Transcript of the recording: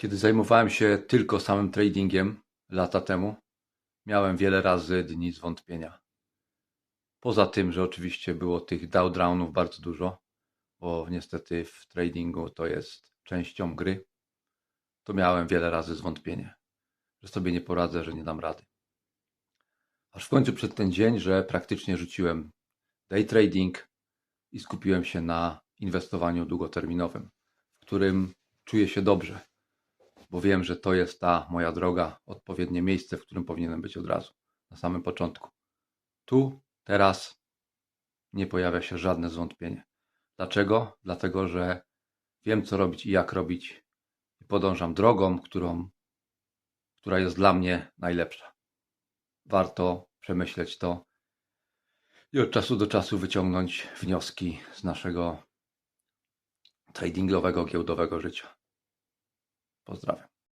Kiedy zajmowałem się tylko samym tradingiem lata temu, miałem wiele razy dni zwątpienia. Poza tym, że oczywiście było tych dowdownów bardzo dużo, bo niestety w tradingu to jest częścią gry, to miałem wiele razy zwątpienie, że sobie nie poradzę, że nie dam rady. Aż w końcu przed ten dzień, że praktycznie rzuciłem day trading i skupiłem się na inwestowaniu długoterminowym, w którym czuję się dobrze, bo wiem, że to jest ta moja droga, odpowiednie miejsce, w którym powinienem być od razu, na samym początku. Tu, teraz nie pojawia się żadne zwątpienie. Dlaczego? Dlatego, że wiem, co robić i jak robić, i podążam drogą, którą, która jest dla mnie najlepsza. Warto przemyśleć to i od czasu do czasu wyciągnąć wnioski z naszego tradingowego, giełdowego życia. Pozdrawiam.